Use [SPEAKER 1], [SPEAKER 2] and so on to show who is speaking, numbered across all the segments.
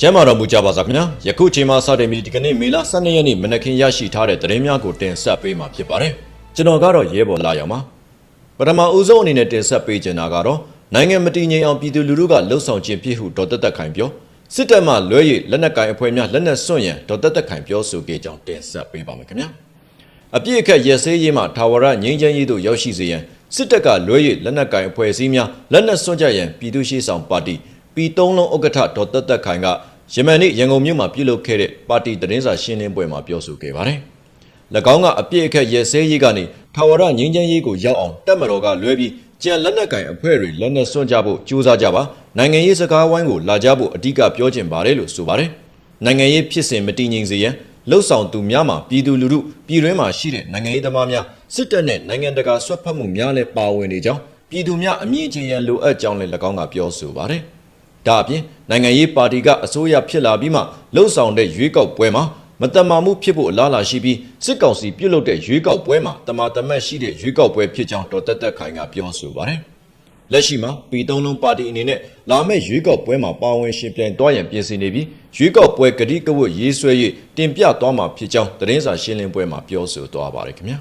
[SPEAKER 1] ကျမ်းမာတော်မူကြပါစားခင်ဗျာယခုချိန်မှစတင်ပြီးဒီကနေ့မေလ12ရက်နေ့မနက်ခင်းရရှိထားတဲ့သတင်းများကိုတင်ဆက်ပေးမှာဖြစ်ပါတယ်ကျွန်တော်ကတော့ရဲဘော်လာရောင်ပါပထမဦးဆုံးအနေနဲ့တင်ဆက်ပေးချင်တာကတော့နိုင်ငံမတည်ငြိမ်အောင်ပြည်သူလူထုကလှုံ့ဆော်ခြင်းဖြစ်ဟုဒေါ်တက်တက်ခိုင်ပြောစစ်တပ်မှလွဲ၍လက်နက်ကိုင်အဖွဲ့များလက်နက်စွန့်ရန်ဒေါ်တက်တက်ခိုင်ပြောဆိုခဲ့ကြောင်းတင်ဆက်ပေးပါမယ်ခင်ဗျာအပြည့်အခက်ရစဲရေးမှထာဝရငြိမ်းချမ်းရေးတို့ရောက်ရှိစေရန်စစ်တပ်ကလွဲ၍လက်နက်ကိုင်အဖွဲ့အစည်းများလက်နက်စွန့်ကြရန်ပြည်သူ့ရှေ့ဆောင်ပါတီ ပြည်သုံးလုံးဥက္ကဋ္ဌဒေါ်တက်တက်ခိုင်ကယမန်နေ့ရန်ကုန်မြို့မှာပြုလုပ်ခဲ့တဲ့ပါတီသတင်းစာရှင်းလင်းပွဲမှာပြောဆိုခဲ့ပါတယ်။၎င်းကအပြည့်အခက်ရဲစဲရေးကနေထာဝရငြိမ်းချမ်းရေးကိုရောက်အောင်တက်မတော်ကလွဲပြီးကြံလက်နက်ကင်အဖွဲ့တွေလက်နက်စွန့်ကြဖို့ကြိုးစားကြပါနိုင်ငံရေးစကားဝိုင်းကိုလာကြဖို့အဓိကပြောချင်ပါတယ်လို့ဆိုပါတယ်။နိုင်ငံရေးဖြစ်စဉ်မတည်ငြိမ်စေရန်လှုပ်ဆောင်သူများမှာပြည်သူလူထုပြည်တွင်းမှာရှိတဲ့နိုင်ငံရေးသမားများစစ်တပ်နဲ့နိုင်ငံတကာဆွတ်ဖက်မှုများလည်းပါဝင်နေကြောင်းပြည်သူများအမြင့်ချင်းရန်လိုအပ်ကြောင်းလည်း၎င်းကပြောဆိုပါတယ်။ ဒါအပြင်နိုင်ငံရေးပါတီကအစိုးရဖြစ်လာပြီးမှလှုပ်ဆောင်တဲ့ရွေးကောက်ပွဲမှာမတမာမှုဖြစ်ဖို့အလားအလာရှိပြီးစစ်ကောင်စီပြုတ်လုတဲ့ရွေးကောက်ပွဲမှာတမာတမတ်ရှိတဲ့ရွေးကောက်ပွဲဖြစ်ကြောင်းဒေါ်တက်တက်ခိုင်ကပြောဆိုပါတယ်။လက်ရှိမှာပြည်သုံးလုံးပါတီအနေနဲ့လာမယ့်ရွေးကောက်ပွဲမှာပါဝင်ရှင်ပြိုင်သွားရန်ပြင်ဆင်နေပြီးရွေးကောက်ပွဲကတိကဝတ်ရေးဆွဲ၍တင်ပြသွားမှာဖြစ်ကြောင်းသတင်းစာရှင်းလင်းပွဲမှာပြောဆိုသွားပါတယ်ခင်ဗျာ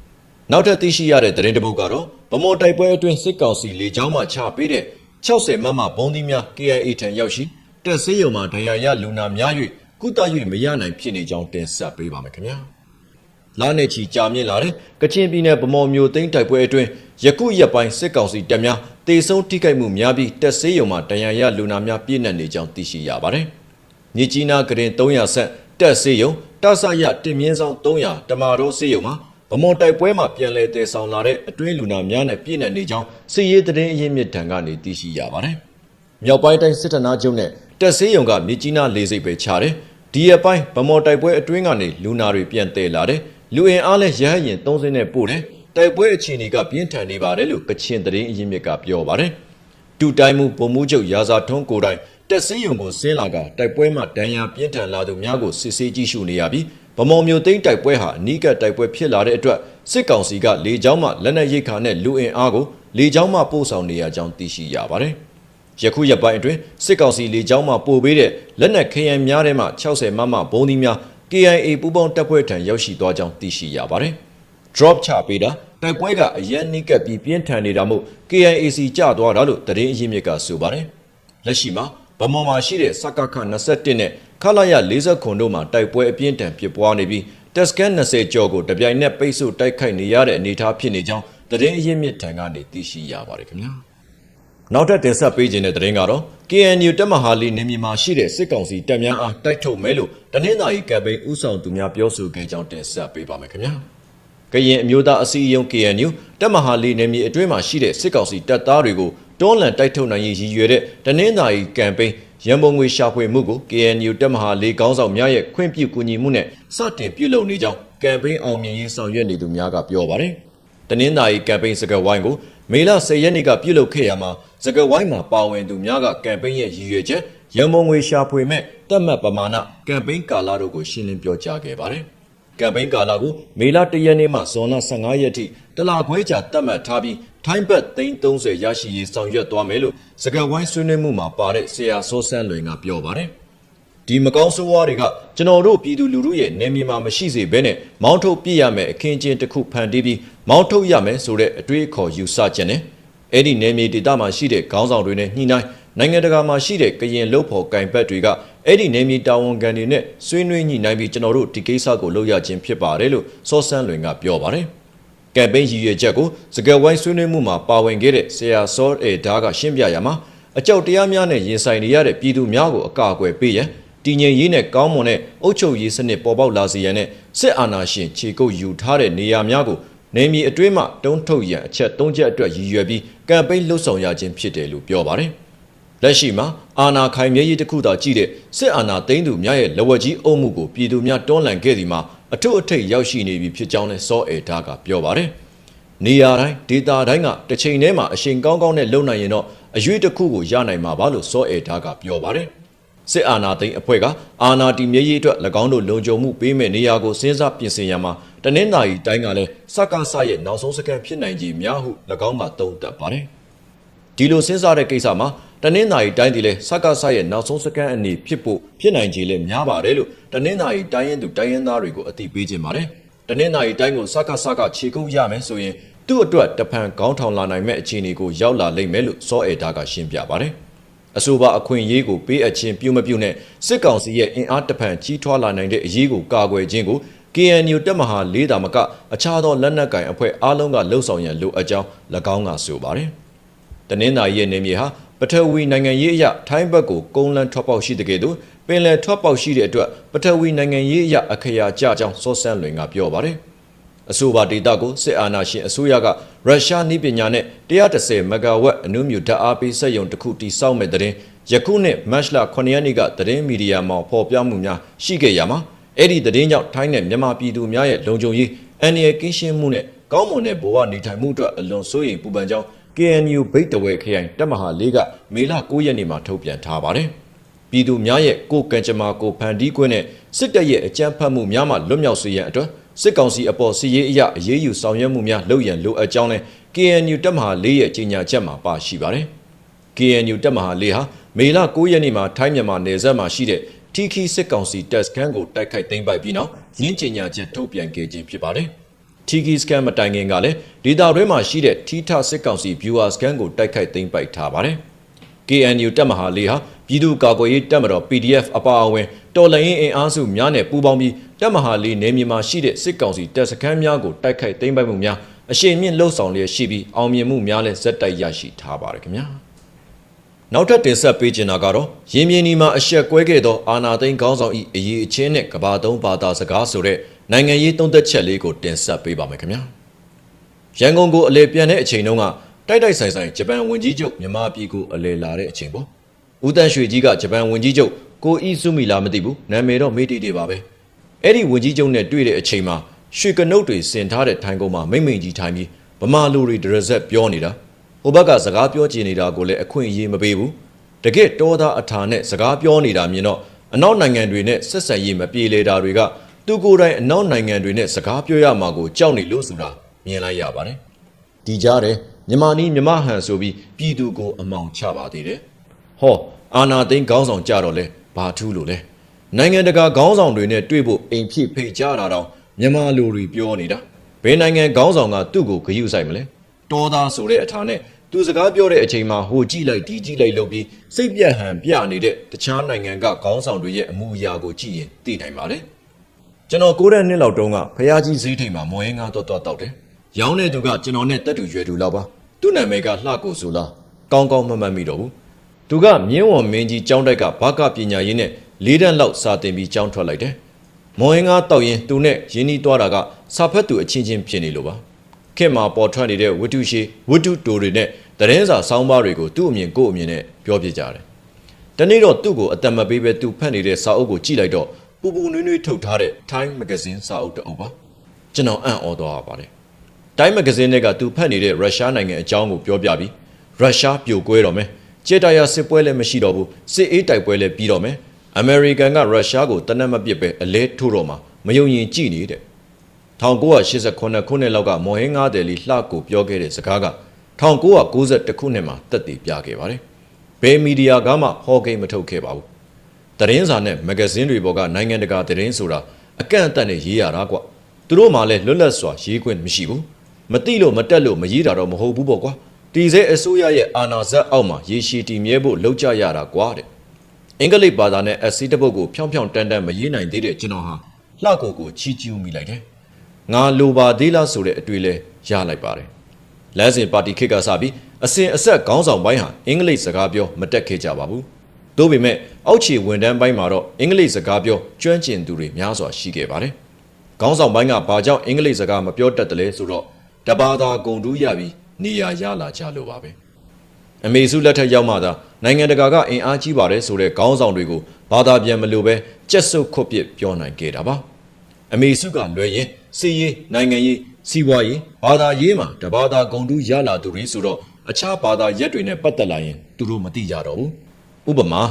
[SPEAKER 1] ။နောက်ထပ်သိရှိရတဲ့သတင်းတစ်ပုဒ်ကတော့ဗမော်တိုက်ပွဲအတွင်းစစ်ကောင်စီလေကြောင်းမှချပေးတဲ့ 60မမဘုံသီးများ KIA ထံရောက်ရှိတက်ဆေးရုံမှာဒဏ်ရာရလူနာများ၍ကုသ၍မရနိုင်ဖြစ်နေကြောင်းတင်ဆက်ပေးပါမယ်ခင်ဗျာ။လာနေချီကြာမြင့်လာတဲ့ကချင်ပြည်နယ်ဗမော်မျိုးသိန်းတိုက်ပွဲအတွင်းယခုရက်ပိုင်းစစ်ကောင်စီတပ်များတေဆုံးထိခိုက်မှုများပြီးတက်ဆေးရုံမှာဒဏ်ရာရလူနာများပြည့်နှက်နေကြောင်းသိရှိရပါတယ်။မြေကြီးနားကရင်300ဆက်တက်ဆေးရုံတဆရတင်မြင့်ဆောင်300တမာတော်ဆေးရုံမှာ ဗမော်တိုက်ပွဲမှာပြန်လည်တည်ဆောင်လာတဲ့အတွင်းလူနာများနဲ့ပြည့်နှက်နေကြောင်းစစ်ရေးသတင်းအရင်းမြစ်ထံကနေသိရှိရပါတယ်။မြောက်ပိုင်းတိုင်းစစ်ဌာနချုပ်နဲ့တက်ဆေးရုံကမြေကြီးနားလေစိတ်ပဲခြားတယ်။ဒီရက်ပိုင်းဗမော်တိုက်ပွဲအတွင်းကနေလူနာတွေပြန်တည်လာတယ်။လူအင်အားလည်းရဟရင်30နဲ့ပို့တယ်။တိုက်ပွဲအခြေအနေကပြင်းထန်နေပါတယ်လို့ကချင်သတင်းအရင်းမြစ်ကပြောပါတယ်။တူတိုင်းမှုပုံမှုချုပ်ရာဇာထုံးကိုယ်တိုင်တက်ဆေးရုံကိုဆင်းလာကတိုက်ပွဲမှာဒဏ်ရာပြင်းထန်လာသူများကိုစစ်ဆေးကြည့်ရှုနေရပြီး ဗမော်မျိုးသိန်းတိုက်ပွဲဟာအနီးကပ်တိုက်ပွဲဖြစ်လာတဲ့အတွက်စစ်ကောင်စီကလေကြောင်းမှလက်နက်ရိတ်ခါနဲ့လူအင်အားကိုလေကြောင်းမှပို့ဆောင်နေရကြောင်းသိရှိရပါတယ်။ယခုရက်ပိုင်းအတွင်းစစ်ကောင်စီလေကြောင်းမှပို့ပေးတဲ့လက်နက်ခရံများထဲမှ60မမဘုံသီးများ KIA ပူးပေါင်းတပ်ဖွဲ့ထံရောက်ရှိသွားကြောင်းသိရှိရပါတယ်။ drop ချပေးတာတိုက်ပွဲကအရန်နီးကပ်ပြီးပြင်းထန်နေတာမို့ KIAC ကျသွားတာလို့သတင်းအရင်းမြစ်ကဆိုပါတယ်။လက်ရှိမှာဗမော်မှာရှိတဲ့စကခ21နဲ့ ခလာရ40ခွန်တို့မှာတိုက်ပွဲအပြင်းထန်ဖြစ်ပွားနေပြီးတက်စကန်20ကျော်ကိုတပြိုင်နက်ပိတ်ဆို့တိုက်ခိုက်နေရတဲ့အနေအထားဖြစ်နေကြောင်းသတင်းအရင်းမြစ်ထံကနေသိရှိရပါတယ်ခင်ဗျာ။နောက်ထပ်တင်ဆက်ပေးခြင်းတဲ့သတင်းကတော့ KNU တက်မဟာလီနေမြေမှာရှိတဲ့စစ်ကောင်စီတပ်များအားတိုက်ထုတ်မယ်လို့တနင်္သာရီကမ်ပိန်းဦးဆောင်သူများပြောဆိုခဲ့ကြောင်းတင်ဆက်ပေးပါမယ်ခင်ဗျာ။ကရင်အမျိုးသားအစည်းအရုံး KNU တက်မဟာလီနေမြေအတွင်းမှာရှိတဲ့စစ်ကောင်စီတပ်သားတွေကိုတွန်းလှန်တိုက်ထုတ်နိုင်ရေးရည်ရွယ်တဲ့တနင်္သာရီကမ်ပိန်း ရန်ပုံငွေရှာဖွေမှုကို KNU တက်မဟာလေးကောင်းဆောင်များရဲ့ခွင့်ပြုကူညီမှုနဲ့စတင်ပြုလုပ်နေကြောင်းကမ်ပိန်းအောင်မြင်ရေးဆောင်ရွက်နေသူများကပြောပါတယ်။တနင်္သာရီကမ်ပိန်းစကဝိုင်းကိုမေလ10ရက်နေ့ကပြုလုပ်ခဲ့ရမှာစကဝိုင်းမှာပါဝင်သူများကကမ်ပိန်းရဲ့ရည်ရွယ်ချက်ရန်ပုံငွေရှာဖွေမဲ့တက်မှတ်ပမာဏကမ်ပိန်းကာလတို့ကိုရှင်းလင်းပြောကြားခဲ့ပါတယ်။ကမ်ပိန်းကာလကိုမေလ1ရက်နေ့မှဇွန်လ15ရက်ထိတလခွဲကြာတတ်မှတ်ထားပြီး ထိုင်းဘတ်330ရရှိရေးဆောင်ရွက်သွားမယ်လို့စကဝိုင်းဆွေးနွေးမှုမှာပါတဲ့ဆရာစောစန်းလွင်ကပြောပါတယ်။ဒီမကောင်းဆိုးဝါးတွေကကျွန်တော်တို့ပြည်သူလူထုရဲ့နေမြေမှာမရှိစေဘဲနဲ့မောင်းထုတ်ပြစ်ရမယ်အခင်းချင်းတစ်ခုဖန်တီးပြီးမောင်းထုတ်ရမယ်ဆိုတဲ့အတွေးအခေါ်ယူဆချက်နဲ့အဲ့ဒီနေမြေဒေသမှာရှိတဲ့ခေါင်းဆောင်တွေနဲ့ညှိနှိုင်းနိုင်ငံတကာမှာရှိတဲ့ကရင်လုတ်ဖော်ကင်ဘတ်တွေကအဲ့ဒီနေမြေတာဝန်ခံတွေနဲ့ဆွေးနွေးညှိနှိုင်းပြီးကျွန်တော်တို့ဒီကိစ္စကိုလုပ်ရခြင်းဖြစ်ပါတယ်လို့စောစန်းလွင်ကပြောပါတယ်။ ကမ်ပိန်းရည်ရွယ်ချက်ကိုစကယ်ဝိုင်းဆွေးနွေးမှုမှာပါဝင်ခဲ့တဲ့ဆရာစောအေဒါကရှင်းပြရမှာအကြောက်တရားများနဲ့ရင်ဆိုင်နေရတဲ့ပြည်သူများကိုအကာအကွယ်ပေးရန်တည်ငြိမ်ရေးနဲ့ကောင်းမွန်တဲ့အုပ်ချုပ်ရေးစနစ်ပေါ်ပေါက်လာစေရန်နဲ့စစ်အာဏာရှင်ခြေကုပ်ယူထားတဲ့နေရာများကိုနေမီအတွင်းမှတုံးထုတ်ရန်အချက်၃ချက်အတွက်ရည်ရွယ်ပြီးကမ်ပိန်းလှုပ်ဆောင်ရခြင်းဖြစ်တယ်လို့ပြောပါတယ်။လက်ရှိမှာအာဏာခိုင်မြဲရေးတစ်ခုသာကြည့်တဲ့စစ်အာဏာသိမ်းသူများရဲ့လက်ဝက်ကြီးအုပ်မှုကိုပြည်သူများတွန်းလှန်ခဲ့ဒီမှာ အထုအထိတ်ရောက်ရှိနေပြီဖြစ်ကြောင်းလဲစောအေဒါကပြောပါတယ်။နေရာတိုင်းဒေတာတိုင်းကတစ်ချိန်တည်းမှာအချိန်ကောင်းကောင်းနဲ့လုံနိုင်ရင်တော့အရွေးတစ်ခုကိုရနိုင်မှာပါလို့စောအေဒါကပြောပါတယ်။စစ်အာဏာသိမ်းအဖွဲ့ကအာဏာတည်မြဲရေးအတွက်၎င်းတို့လုံခြုံမှုပေးမဲ့နေရာကိုစဉ်းစားပြင်ဆင်ရမှာတနင်္သာရီတိုင်းကလည်းစက္ကစရဲ့နောက်ဆုံးစကန်ဖြစ်နိုင်ကြီးများဟု၎င်းကသုံးသပ်ပါတယ်။ ဒီလိုစဉ်းစားတဲ့ကိစ္စမှာတနင်္သာရီတိုင်းဒီလဲစက္ကဆရဲ့နောက်ဆုံးစကန်အနေဖြစ်ဖို့ဖြစ်နိုင်ခြေလဲများပါတယ်လို့တနင်္သာရီတိုင်းရင်သူတိုင်းရင်းသားတွေကိုအသိပေးခြင်းပါတယ်တနင်္သာရီတိုင်းကိုစက္ကဆကခြေကုပ်ရမယ်ဆိုရင်သူ့အတွက်တဖန်ခေါင်းထောင်လာနိုင်မဲ့အခြေအနေကိုရောက်လာလိမ့်မယ်လို့စောအေဒါကရှင်းပြပါတယ်အဆိုပါအခွင့်အရေးကိုပေးအပ်ခြင်းပြုမပြုနဲ့စစ်ကောင်စီရဲ့အင်အားတဖန်ကြီးထွားလာနိုင်တဲ့အရေးကိုကာကွယ်ခြင်းကို KNU တပ်မဟာ၄တာမကအခြားသောလက်နက်ကင်အဖွဲ့အားလုံးကလှုပ်ဆောင်ရန်လိုအပ်ကြောင်း၎င်းကဆိုပါတယ်။ တနင်္သာရီရဲ့နေမြေဟာပထဝီနိုင်ငံရေးအရထိုင်းဘက်ကိုကုန်းလန်းထွက်ပေါက်ရှိတဲ့ကဲ့သို့ပင်လယ်ထွက်ပေါက်ရှိတဲ့အတွက်ပထဝီနိုင်ငံရေးအရအခရာကျကြောင်းစောစမ်းလွင်ကပြောပါတယ်။အဆိုပါဒေတာကိုစစ်အာဏာရှင်အစိုးရကရုရှားနည်းပညာနဲ့130မဂါဝက်အနုမြူဓာတ်အားပေးစက်ရုံတစ်ခုတည်ဆောက်မဲ့တဲ့ရင်ယခုနှစ်မတ်လ9ရက်နေ့ကသတင်းမီဒီယာမှာဖော်ပြမှုများရှိခဲ့ရမှာအဲ့ဒီသတင်းကြောင့်ထိုင်းနဲ့မြန်မာပြည်သူများရဲ့လုံခြုံရေးအန္တရာယ်ကင်းရှင်းမှုနဲ့ကောင်းမွန်တဲ့ဘဝနေထိုင်မှုအတွက်အလွန်စိုးရိမ်ပူပန်ကြောင်း KNU ဗိတ်တဝဲခရိုင်တပ်မဟာ၄ကမေလ9ရက်နေ့မှာထုတ်ပြန်ထားပါတယ်။ပြည်သူများရဲ့ကိုယ်ကံကြမ္မာကိုဖန်တီးခွင့်နဲ့စစ်တပ်ရဲ့အကြမ်းဖက်မှုများမှလွတ်မြောက်စေရန်အတွက်စစ်ကောင်စီအပေါ်စီရေးအရာအရေးယူဆောင်ရွက်မှုများလုပ်ရန်လိုအပ်ကြောင်းနဲ့ KNU တပ်မဟာ၄ရဲ့ကြေညာချက်မှာပါရှိပါတယ်။ KNU တပ်မဟာ၄ဟာမေလ9ရက်နေ့မှာထိုင်းမြန်မာနယ်စပ်မှာရှိတဲ့ထီခီစစ်ကောင်စီတပ်စခန်းကိုတိုက်ခိုက်သိမ်းပိုက်ပြီးနောက်ရင်းကြေညာချက်ထုတ်ပြန်ခဲ့ခြင်းဖြစ်ပါတယ်။ ထီခီစကန်မတိုင်ခင်ကလည်းဒေတာတွင်းမှာရှိတဲ့ထီထစစ်ကောင်စီ viewer စကန်ကိုတိုက်ခိုက်သိမ်းပိုက်ထားပါတယ်။ KNU တပ်မဟာလေးဟာပြည်သူ့ကာကွယ်ရေးတပ်မတော် PDF အပါအဝင်တော်လှန်ရေးအင်အားစုများနဲ့ပူးပေါင်းပြီးတပ်မဟာလေးနယ်မြေမှာရှိတဲ့စစ်ကောင်စီတပ်စခန်းများကိုတိုက်ခိုက်သိမ်းပိုက်မှုများအရှိန်မြင့်လှုပ်ဆောင်လျက်ရှိပြီးအောင်မြင်မှုများလည်းဇက်တိုက်ရရှိထားပါတယ်ခင်ဗျာ။နောက်ထပ်တင်ဆက်ပေးချင်တာကတော့ရင်းမြင်းဒီမှာအဆက်ကွဲခဲ့သောအာနာသိန်းခေါင်းဆောင်၏အရေးအချင်းနဲ့ကဘာသုံးဘာသာစကားဆိုတဲ့ နိုင်ငံရေးသုံးသက်ချက်လေးကိုတင်ဆက်ပေးပါမယ်ခင်ဗျာ။ရန်ကုန်ကိုအလေပြန်တဲ့အချိန်တုန်းကတိုက်တိုက်ဆိုင်ဆိုင်ဂျပန်ဝန်ကြီးချုပ်မြန်မာပြည်ကိုအလေလာတဲ့အချိန်ပေါ့။ဦးတန်းရွှေကြီးကဂျပန်ဝန်ကြီးချုပ်ကိုအီစုမီလာမသိဘူးနာမည်တော့မေးတီတွေပါပဲ။အဲ့ဒီဝန်ကြီးချုပ်နဲ့တွေ့တဲ့အချိန်မှာရွှေကနုတ်တွေဆင်ထားတဲ့ထိုင်ကုန်မှာမိမ့်မိန်ကြီးထိုင်ပြီးဗမာလူတွေဒရဇက်ပြောနေတာဟိုဘက်ကစကားပြောချင်နေတာကိုလည်းအခွင့်အရေးမပေးဘူးတကယ်တောသားအထာနဲ့စကားပြောနေတာမြင်တော့အနောက်နိုင်ငံတွေနဲ့ဆက်ဆံရေးမပြေလည်တာတွေက သူကိုယ်တိုင်အနောက်နိုင်ငံတွေနဲ့စကားပြောရမှာကိုကြောက်နေလို့ဆိုတာမြင်လိုက်ရပါတယ်ဒီကြားတယ်မြန်မာနီးမြမဟန်ဆိုပြီးပြည်သူကိုအမောင်ချပါသေးတယ်ဟောအာနာသိန်းခေါင်းဆောင်ကြတော့လဲဘာထူးလို့လဲနိုင်ငံတကာခေါင်းဆောင်တွေနဲ့တွေ့ဖို့အိမ်ဖြစ်ဖိတ်ကြတာတော့မြန်မာလူတွေပြောနေတာဘယ်နိုင်ငံခေါင်းဆောင်ကသူ့ကိုဂရုစိုက်မလဲတော်သားဆိုတဲ့အထာနဲ့သူစကားပြောတဲ့အချိန်မှာဟိုကြည့်လိုက်ဒီကြည့်လိုက်လုပ်ပြီးစိတ်ပြတ်ဟန်ပြနေတဲ့တခြားနိုင်ငံကခေါင်းဆောင်တွေရဲ့အမှုအရာကိုကြည့်ရင်သိနိုင်ပါတယ် ကျွန်တော်ကိုးတဲ့နှစ်လောက်တုန်းကဖះကြီးဈေးထိန်မှာမော်ရင်ငါတော့တော့တောက်တယ်ရောင်းတဲ့သူကကျွန်တော်နဲ့တက်တူရွယ်တူလောက်ပါသူ့နာမည်ကလှကိုဆိုလားကောင်းကောင်းမမှတ်မိတော့ဘူးသူကမြင်းဝံမင်းကြီးကျောင်းတိုက်ကဘာကပညာရေးနဲ့လေးတန်းလောက်စာတင်ပြီးကျောင်းထွက်လိုက်တယ်မော်ရင်ငါတောက်ရင်သူနဲ့ရင်းနှီးသွားတာကစာဖတ်သူအချင်းချင်းဖြစ်နေလို့ပါခင်မှာပေါ်ထွက်နေတဲ့ဝတ္ထုရှိဝတ္ထုတိုတွေနဲ့သတင်းစာစောင်းပါးတွေကိုသူ့အမြင်ကိုယ့်အမြင်နဲ့ပြောပြကြတယ်။တနေ့တော့သူ့ကိုအတမပေးပဲသူဖတ်နေတဲ့စာအုပ်ကိုကြည့်လိုက်တော့ ပူပူနွေးနွေးထုတ်ထားတဲ့ Time Magazine စာအုပ်တစ်အုပ်ပါ။ကျွန်တော်အံ့ဩသွားပါတယ်။ Time Magazine ကသူဖတ်နေတဲ့ရုရှားနိုင်ငံအကြောင်းကိုပြောပြပြီးရုရှားပြိုကွဲတော့မယ်။ကြေတာယာစစ်ပွဲလည်းမရှိတော့ဘူး။စစ်အေးတိုက်ပွဲလည်းပြီးတော့မယ်။ American ကရုရှားကိုတနက်မပစ်ပဲအလဲထိုးတော့မှာမယုံရင်ကြည့်နေတဲ့1989ခုနှစ်လောက်ကမော်ဟင်းငါးတယ်လီလှကိုပြောခဲ့တဲ့စကားက1991ခုနှစ်မှာတက်တည်ပြခဲ့ပါတယ်။ဘယ်မီဒီယာကမှဟောကိန်းမထုတ်ခဲ့ပါဘူး။ သတင်းစာနဲ့မဂဇင်းတွေပေါ်ကနိုင်ငံတကာသတင်းဆိုတာအကန့်အသတ်နဲ့ရေးရတာကွ။သူတို့မှလည်းလွတ်လပ်စွာရေးခွင့်မရှိဘူး။မတိလို့မတက်လို့မရေးတာတော့မဟုတ်ဘူးပေါ့ကွာ။တီစဲအစိုးရရဲ့အာဏာဇက်အောက်မှာရေရှည်တည်မြဲဖို့လုပ်ကြရတာကွာတဲ့အင်္ဂလိပ်ဘာသာနဲ့အစီတပုတ်ကိုဖြောင်းဖြောင်းတန်းတန်းမရေးနိုင်သေးတဲ့ကျွန်တော်ဟာလှကိုကိုချီးကျူးမိလိုက်တယ်။ငါလိုပါသေးလားဆိုတဲ့အတွေ့လဲရလိုက်ပါတယ်လမ်းစဉ်ပါတီခေတ်ကစပြီးအစဉ်အဆက်ခေါင်းဆောင်ပိုင်းဟာအင်္ဂလိပ်စကားပြောမတက်ခဲ့ကြပါဘူး။သို့ပေမဲ့ အောက်ခြေဝန်ထမ်းပိုင်းမှာတော့အင်္ဂလိပ်စကားပြောကျွမ်းကျင်သူတွေများစွာရှိခဲ့ပါတယ်။ခေါင်းဆောင်ပိုင်းကဘာကြောင့်အင်္ဂလိပ်စကားမပြောတတ်တယ်လဲဆိုတော့တဘာသာဂုံတူးရပြီးနေရာရလာကြလို့ပါပဲ။အမေစုလက်ထက်ရောက်မှသာနိုင်ငံတကာကအင်အားကြီးပါတယ်ဆိုတဲ့ခေါင်းဆောင်တွေကိုဘာသာပြန်မလို့ပဲကြက်စုပ်ခုတ်ပစ်ပြောနိုင်ခဲ့တာပါ။အမေစုကလွယ်ရင်စီရေးနိုင်ငံရေးစီးပွားရေးဘာသာရေးမှာတဘာသာဂုံတူးရလာသူတွေဆိုတော့အခြားဘာသာရက်တွေနဲ့ပတ်သက်လာရင်သူတို့မသိကြတော့ဘူးဥပမာ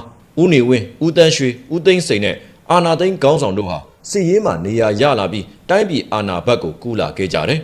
[SPEAKER 1] ဦးနေဝင်းဦးတန်းရွှေဦးသိန်းစိန်နဲ့အာနာသိန်းခေါင်းဆောင်တို့ဟာစီရေးမှာနေရာရလာပြီးတိုင်းပြည်အာဏာဘက်ကိုကူးလာခဲ့ကြတယ်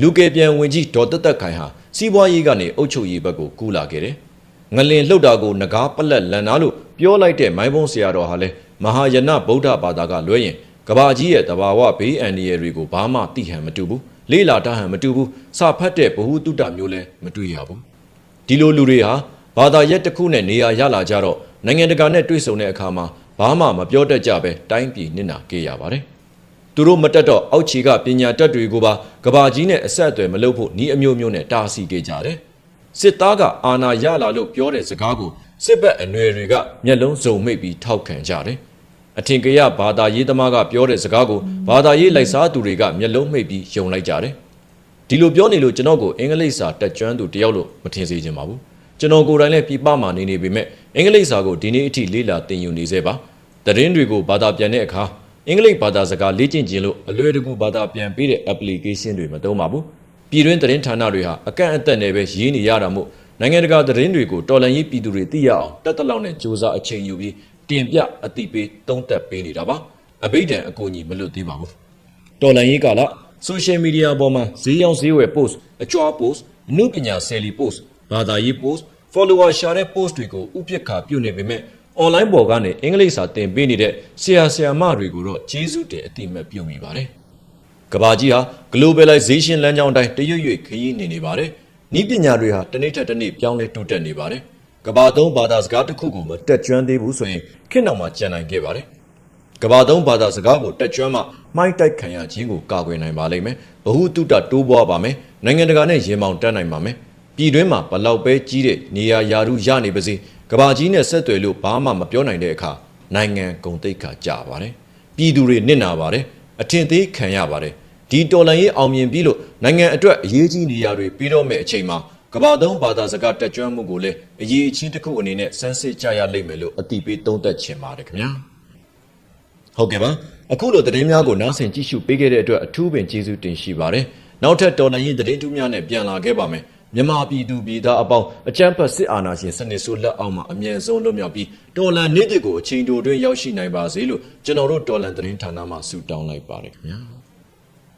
[SPEAKER 1] လူကယ်ပြန်ဝင်ကြီးဒေါ်တက်တက်ခိုင်ဟာစီးပွားရေးကနေအုပ်ချုပ်ရေးဘက်ကိုကူးလာခဲ့တယ်။ငလင်လှုပ်တာကိုငကားပလက်လန်နာလို့ပြောလိုက်တဲ့မိုင်းဘုံဆရာတော်ဟာလဲမဟာယနဗုဒ္ဓဘာသာကလွဲရင်ကဘာကြီးရဲ့တဘာဝဘေးအန္တရာယ်တွေကိုဘာမှသိဟန်မတူဘူး။လေးလာတဟန်မတူဘူး။စာဖတ်တဲ့ဘ ഹു တုတမျိုးလဲမတွေ့ရဘူး။ဒီလိုလူတွေဟာဘာသာရက်တစ်ခုနဲ့နေရာရလာကြတော့ နိုင်ငံတကာနဲ့တွေ့ဆုံတဲ့အခါမှာဘာမှမပြောတတ်ကြပဲတိုင်းပြည်နစ်နာခဲ့ရပါတယ်။သူတို့မတက်တော့အောက်ခြေကပညာတတ်တွေကိုပါကဘာကြီးနဲ့အဆက်အသွယ်မလုပ်ဖို့ဤအမျိုးမျိုးနဲ့တားဆီးခဲ့ကြတယ်။စစ်သားကအာဏာရလာလို့ပြောတဲ့စကားကိုစစ်ဘက်အနွယ်တွေကမျက်လုံးစုံမိတ်ပြီးထောက်ခံကြတယ်။အထင်ကရဘာသာရေးသမားကပြောတဲ့စကားကိုဘာသာရေးလိုက်စားသူတွေကမျက်လုံးမိတ်ပြီးယုံလိုက်ကြတယ်။ဒီလိုပြောနေလို့ကျွန်တော်ကိုအင်္ဂလိပ်စာတက်ကျွမ်းသူတယောက်လို့မထင်စေချင်ပါဘူး ကျွန်တော်ကိုယ်တိုင်လည်းပြပမှာနေနေပေမဲ့အင်္ဂလိပ်စာကိုဒီနေ့အထိလေ့လာသင်ယူနေသေးပါသတင်းတွေကိုဘာသာပြန်တဲ့အခါအင်္ဂလိပ်ဘာသာစကားလေ့ကျင့်ခြင်းလို့အလွယ်တကူဘာသာပြန်ပေးတဲ့ application တွေမသုံးပါဘူးပြည်တွင်းသတင်းဌာနတွေဟာအကန့်အသတ်နဲ့ပဲရေးနေရတာမို့နိုင်ငံတကာသတင်းတွေကိုတော်လန်ရေးပြည်သူတွေသိရအောင်တက်တလောက်နဲ့စူးစမ်းအချိန်ယူပြီးတင်ပြအသိပေးသုံးသပ်ပေးနေတာပါအဘိဓမ္အကူအညီမလွတ်သေးပါဘူးတော်လန်ရေးကာလ social media ပေါ်မှာဈေးရောင်းဈေးဝယ် post အကြွား post အမှုပညာဆယ်လီ post ဘာသာရေး post follower ရှာတဲ့ post တွေကိုဥပက္ခပြုနေပေမဲ့ online ပေါ်ကနေအင်္ဂလိပ်စာသင်ပေးနေတဲ့ဆရာဆရာမတွေကိုတော့ကျေးဇူးတင်အတိအမှတ်ပြုမိပါတယ်ကဘာကြီးဟာ globalization လမ်းကြောင်းအတိုင်းတရွတ်ရွတ်ခရီးနေနေပါတယ်ဤပညာတွေဟာတစ်နေ့ထက်တစ်နေ့ပြောင်းလဲတိုးတက်နေပါတယ်ကဘာသုံးဘာသာစကားတစ်ခုကိုမတက်ကျွမ်းသေးဘူးဆိုရင်ခေတ်နောက်မှာကြံနိုင်ခဲ့ပါတယ်ကဘာသုံးဘာသာစကားကိုတက်ကျွမ်းမှမိုင်းတိုက်ခံရခြင်းကိုကာကွယ်နိုင်ပါလိမ့်မယ်။ဘ ഹു တုတတိုးပွားပါမယ်။နိုင်ငံတကာနဲ့ရင်မောင်တက်နိုင်ပါမယ်။ ပြည်တွင်းမှာဘလောက်ပဲကြီးတဲ့နေရာယာရုရနေပါစေ။ကဘာကြီးနဲ့ဆက်သွယ်လို့ဘာမှမပြောနိုင်တဲ့အခါနိုင်ငံကုန်သိက္ခာကြပါတယ်။ပြည်သူတွေနစ်နာပါတယ်။အထင်သေးခံရပါတယ်။ဒီတော်လန်ရေးအောင်မြင်ပြီးလို့နိုင်ငံအတွက်အရေးကြီးနေရာတွေပြီးတော့မဲ့အချိန်မှာကဘာသုံးဘာသာစကားတက်ကျွမ်းမှုကိုလည်းအရေးအချင်းတစ်ခုအနေနဲ့စမ်းစစ်ကြရလိမ့်မယ်လို့အတိပေးသုံးသပ်ချင်ပါတယ်ခင်ဗျာ။ဟုတ်ကဲ့ပါအခုလိုသတင်းများကိုနားဆင်ကြည့်ရှုပေးခဲ့တဲ့အတွက်အထူးပင်ကျေးဇူးတင်ရှိပါတယ်နောက်ထပ်တော်လှန်ရေးသတင်းထူးများနဲ့ပြန်လာခဲ့ပါမယ် မြန်မာပြည်သူပြည်သားအပေါင်းအကြမ်းဖက်စစ်အာဏာရှင်စနစ်ဆိုးလက်အောက်မှာအမြဲဆုံးလွတ်မြောက်ပြီးတော်လှန်နေ့တွေကိုအချိန်တိုတွင်းရောက်ရှိနိုင်ပါစေလို့ကျွန်တော်တို့တော်လှန်သတင်းဌာနမှဆုတောင်းလိုက်ပါတယ်ခင်ဗျာ